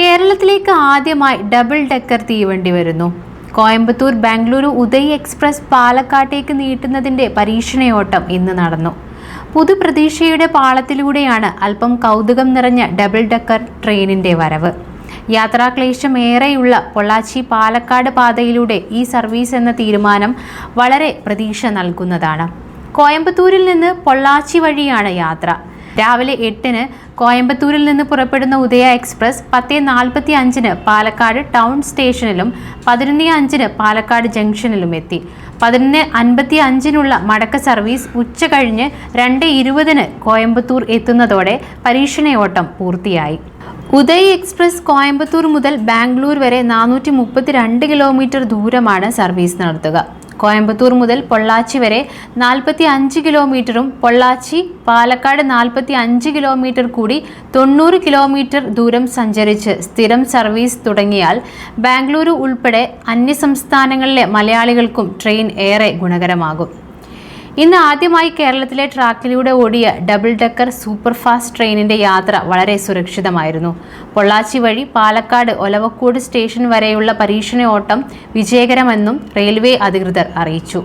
കേരളത്തിലേക്ക് ആദ്യമായി double decker തീവണ്ടി വരുന്നു. കോയമ്പത്തൂർ ബാംഗ്ലൂരു ഉദയ് എക്സ്പ്രസ് പാലക്കാട്ടേക്ക് നീട്ടുന്നതിന്റെ പരീക്ഷണയോട്ടം ഇന്ന് നടന്നു. പുതുപ്രതീക്ഷയുടെ പാളത്തിലൂടെയാണ് അല്പം കൗതുകം നിറഞ്ഞ ഡബിൾ ഡെക്കർ ട്രെയിനിന്റെ വരവ്. യാത്രാക്ലേശം ഏറെയുള്ള പൊള്ളാച്ചി പാലക്കാട് പാതയിലൂടെ ഈ സർവീസ് എന്ന തീരുമാനം വളരെ പ്രതീക്ഷ നൽകുന്നതാണ്. കോയമ്പത്തൂരിൽ നിന്ന് പൊള്ളാച്ചി വഴിയാണ് യാത്ര. രാവിലെ എട്ടിന് കോയമ്പത്തൂരിൽ നിന്ന് പുറപ്പെടുന്ന ഉദയ എക്സ്പ്രസ് പത്ത് നാൽപ്പത്തി അഞ്ചിന് പാലക്കാട് ടൗൺ സ്റ്റേഷനിലും പതിനൊന്ന് അഞ്ചിന് പാലക്കാട് ജംഗ്ഷനിലും എത്തി. പതിനൊന്ന് അൻപത്തി അഞ്ചിനുള്ള മടക്ക സർവീസ് ഉച്ച കഴിഞ്ഞ് രണ്ട് ഇരുപതിന് കോയമ്പത്തൂർ എത്തുന്നതോടെ പരീക്ഷണയോട്ടം പൂർത്തിയായി. ഉദയ് എക്സ്പ്രസ് കോയമ്പത്തൂർ മുതൽ ബാംഗ്ലൂർ വരെ നാനൂറ്റി മുപ്പത്തിരണ്ട് കിലോമീറ്റർ ദൂരമാണ് സർവീസ് നടത്തുക. കോയമ്പത്തൂർ മുതൽ പൊള്ളാച്ചി വരെ നാൽപ്പത്തി അഞ്ച് കിലോമീറ്ററും പൊള്ളാച്ചി പാലക്കാട് നാൽപ്പത്തി അഞ്ച് കിലോമീറ്റർ കൂടി തൊണ്ണൂറ് കിലോമീറ്റർ ദൂരം സഞ്ചരിച്ച് സ്ഥിരം സർവീസ് തുടങ്ങിയാൽ ബാംഗ്ലൂരു ഉൾപ്പെടെ അന്യസംസ്ഥാനങ്ങളിലെ മലയാളികൾക്കും ട്രെയിൻ ഏറെ ഗുണകരമാകും. ഇന്ന് ആദ്യമായി കേരളത്തിലെ ട്രാക്കിലൂടെ ഓടിയ ഡബിൾ ഡെക്കർ സൂപ്പർ ഫാസ്റ്റ് ട്രെയിനിന്റെ യാത്ര വളരെ സുരക്ഷിതമായിരുന്നു. പൊള്ളാച്ചി വഴി പാലക്കാട് ഒലവക്കോട് സ്റ്റേഷൻ വരെയുള്ള പരീക്ഷണ ഓട്ടം വിജയകരമെന്നും റെയിൽവേ അധികൃതർ അറിയിച്ചു.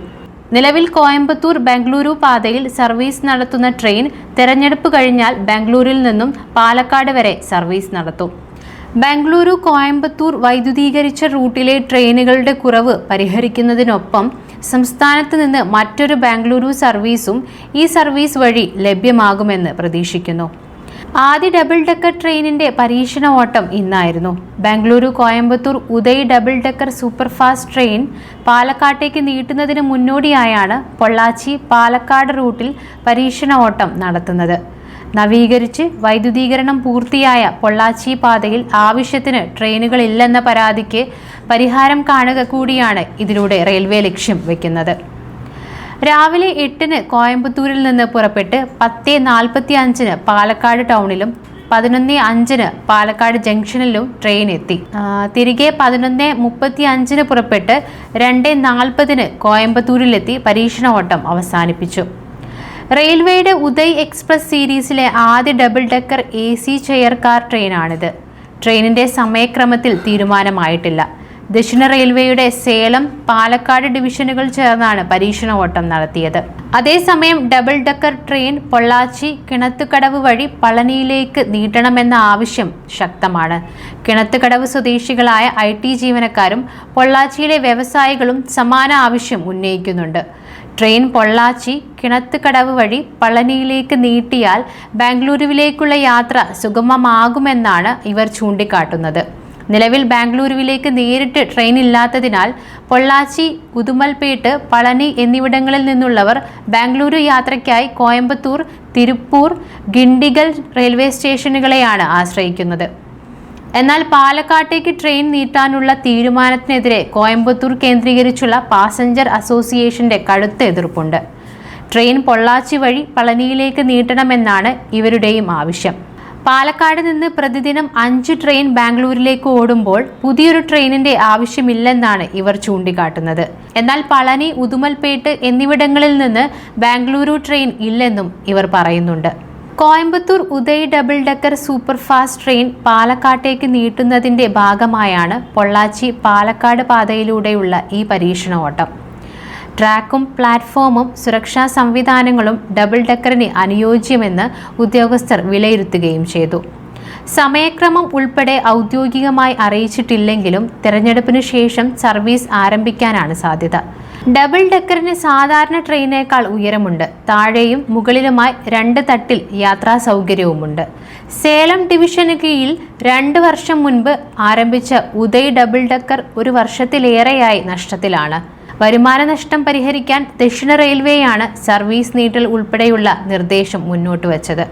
നിലവിൽ കോയമ്പത്തൂർ ബംഗളൂരു പാതയിൽ സർവീസ് നടത്തുന്ന ട്രെയിൻ തെരഞ്ഞെടുപ്പ് കഴിഞ്ഞാൽ ബാംഗ്ലൂരിൽ നിന്നും പാലക്കാട് വരെ സർവീസ് നടത്തും. ബാംഗ്ലൂരു കോയമ്പത്തൂർ വൈദ്യുതീകരിച്ച റൂട്ടിലെ ട്രെയിനുകളുടെ കുറവ് പരിഹരിക്കുന്നതിനൊപ്പം സംസ്ഥാനത്ത് നിന്ന് മറ്റൊരു ബാംഗ്ലൂരു സർവീസും ഈ സർവീസ് വഴി ലഭ്യമാകുമെന്ന് പ്രതീക്ഷിക്കുന്നു. ആദ്യ ഡബിൾ ഡെക്കർ ട്രെയിനിന്റെ പരീക്ഷണ ഓട്ടം ഇന്നായിരുന്നു. Bengaluru Coimbatore Uday double decker superfast train പാലക്കാട്ടേക്ക് നീട്ടുന്നതിന് മുന്നോടിയായാണ് പൊള്ളാച്ചി പാലക്കാട് റൂട്ടിൽ പരീക്ഷണ ഓട്ടം നടത്തുന്നത്. നവീകരിച്ച് വൈദ്യുതീകരണം പൂർത്തിയായ പൊള്ളാച്ചി പാതയിൽ ആവശ്യത്തിന് ട്രെയിനുകളില്ലെന്ന പരാതിക്ക് പരിഹാരം കാണുക കൂടിയാണ് ഇതിലൂടെ റെയിൽവേ ലക്ഷ്യം വയ്ക്കുന്നത് രാവിലെ എട്ടിന് കോയമ്പത്തൂരിൽ നിന്ന് പുറപ്പെട്ട് പത്ത് നാൽപ്പത്തി അഞ്ചിന് പാലക്കാട് ടൗണിലും പതിനൊന്ന് അഞ്ചിന് പാലക്കാട് ജംഗ്ഷനിലും ട്രെയിൻ എത്തി. തിരികെ പതിനൊന്ന് മുപ്പത്തി അഞ്ചിന് പുറപ്പെട്ട് രണ്ട് നാൽപ്പതിന് കോയമ്പത്തൂരിലെത്തി പരീക്ഷണ ഓട്ടം അവസാനിപ്പിച്ചു. റെയിൽവേയുടെ ഉദയ് എക്സ്പ്രസ് സീരീസിലെ ആദ്യ double decker A C chair car ട്രെയിനാണിത്. ട്രെയിനിന്റെ സമയക്രമത്തിൽ തീരുമാനമായിട്ടില്ല. ദക്ഷിണ റെയിൽവേയുടെ സേലം പാലക്കാട് ഡിവിഷനുകൾ ചേർന്നാണ് പരീക്ഷണ ഓട്ടം നടത്തിയത്. അതേസമയം double decker train Pollachi Kinathukadavu വഴി പളനിയിലേക്ക് നീട്ടണമെന്ന ആവശ്യം ശക്തമാണ്. കിണത്തുകടവ് സ്വദേശികളായ ഐ ടി ജീവനക്കാരും പൊള്ളാച്ചിയിലെ വ്യവസായികളും സമാന ആവശ്യം ഉന്നയിക്കുന്നുണ്ട്. ട്രെയിൻ പൊള്ളാച്ചി കിണത്തുകടവ് വഴി പളനിയിലേക്ക് നീട്ടിയാൽ ബാംഗ്ലൂരുവിലേക്കുള്ള യാത്ര സുഗമമാകുമെന്നാണ് ഇവർ ചൂണ്ടിക്കാട്ടുന്നത്. നിലവിൽ ബാംഗ്ലൂരുവിലേക്ക് നേരിട്ട് ട്രെയിൻ ഇല്ലാത്തതിനാൽ പൊള്ളാച്ചി ഉദുമൽപേട്ട് പളനി എന്നിവിടങ്ങളിൽ നിന്നുള്ളവർ ബാംഗ്ലൂരു യാത്രയ്ക്കായി കോയമ്പത്തൂർ തിരുപ്പൂർ ഗിണ്ടിഗൽ റെയിൽവേ സ്റ്റേഷനുകളെയാണ് ആശ്രയിക്കുന്നത്. എന്നാൽ പാലക്കാട്ടേക്ക് ട്രെയിൻ നീട്ടാനുള്ള തീരുമാനത്തിനെതിരെ കോയമ്പത്തൂർ കേന്ദ്രീകരിച്ചുള്ള പാസഞ്ചർ അസോസിയേഷന്റെ കടുത്ത എതിർപ്പുണ്ട്. ട്രെയിൻ പൊള്ളാച്ചി വഴി പളനിയിലേക്ക് നീട്ടണമെന്നാണ് ഇവരുടെയും ആവശ്യം. പാലക്കാട് നിന്ന് പ്രതിദിനം അഞ്ച് ട്രെയിൻ ബാംഗ്ലൂരിലേക്ക് ഓടുമ്പോൾ പുതിയൊരു ട്രെയിനിന്റെ ആവശ്യമില്ലെന്നാണ് ഇവർ ചൂണ്ടിക്കാട്ടുന്നത്. എന്നാൽ പളനി ഉദുമൽപേട്ട് എന്നിവിടങ്ങളിൽ നിന്ന് ബാംഗ്ലൂരു ട്രെയിൻ ഇല്ലെന്നും ഇവർ പറയുന്നുണ്ട്. Coimbatore Uday double decker superfast train പാലക്കാട്ടേക്ക് നീട്ടുന്നതിന്റെ ഭാഗമായാണ് പൊള്ളാച്ചി പാലക്കാട് പാതയിലൂടെയുള്ള ഈ പരീക്ഷണ ഓട്ടം ട്രാക്കും പ്ലാറ്റ്ഫോമും സുരക്ഷാ സംവിധാനങ്ങളും ഡബിൾ ഡെക്കറിന് അനുയോജ്യമെന്ന് ഉദ്യോഗസ്ഥർ വിലയിരുത്തുകയും ചെയ്തു. സമയക്രമം ഉൾപ്പെടെ ഔദ്യോഗികമായി അറിയിച്ചിട്ടില്ലെങ്കിലും തെരഞ്ഞെടുപ്പിനു ശേഷം സർവീസ് ആരംഭിക്കാനാണ് സാധ്യത. ഡബിൾ ഡെക്കറിന് സാധാരണ ട്രെയിനേക്കാൾ ഉയരമുണ്ട്. താഴെയും മുകളിലുമായി രണ്ട് തട്ടിൽ യാത്രാ സൗകര്യവുമുണ്ട്. സേലം ഡിവിഷന് കീഴിൽ രണ്ട് വർഷം മുൻപ് ആരംഭിച്ച ഉദയ് ഡബിൾ ഡെക്കർ ഒരു വർഷത്തിലേറെയായി നഷ്ടത്തിലാണ്. വരുമാന നഷ്ടം പരിഹരിക്കാൻ ദക്ഷിണ റെയിൽവേയാണ് സർവീസ് നീട്ടൽ ഉൾപ്പെടെയുള്ള നിർദ്ദേശം മുന്നോട്ട് വച്ചത്.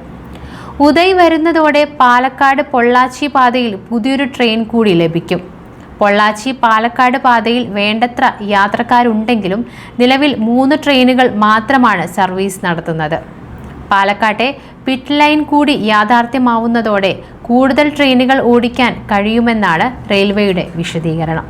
ഉദയ് വരുന്നതോടെ പാലക്കാട് പൊള്ളാച്ചി പാതയിൽ പുതിയൊരു ട്രെയിൻ കൂടി ലഭിക്കും. പൊള്ളാച്ചി പാലക്കാട് പാതയിൽ വേണ്ടത്ര യാത്രക്കാരുണ്ടെങ്കിലും നിലവിൽ മൂന്ന് ട്രെയിനുകൾ മാത്രമാണ് സർവീസ് നടത്തുന്നത്. പാലക്കാട്ടെ പിറ്റ് ലൈൻ കൂടി യാഥാർത്ഥ്യമാവുന്നതോടെ കൂടുതൽ ട്രെയിനുകൾ ഓടിക്കാൻ കഴിയുമെന്നാണ് റെയിൽവേയുടെ വിശദീകരണം.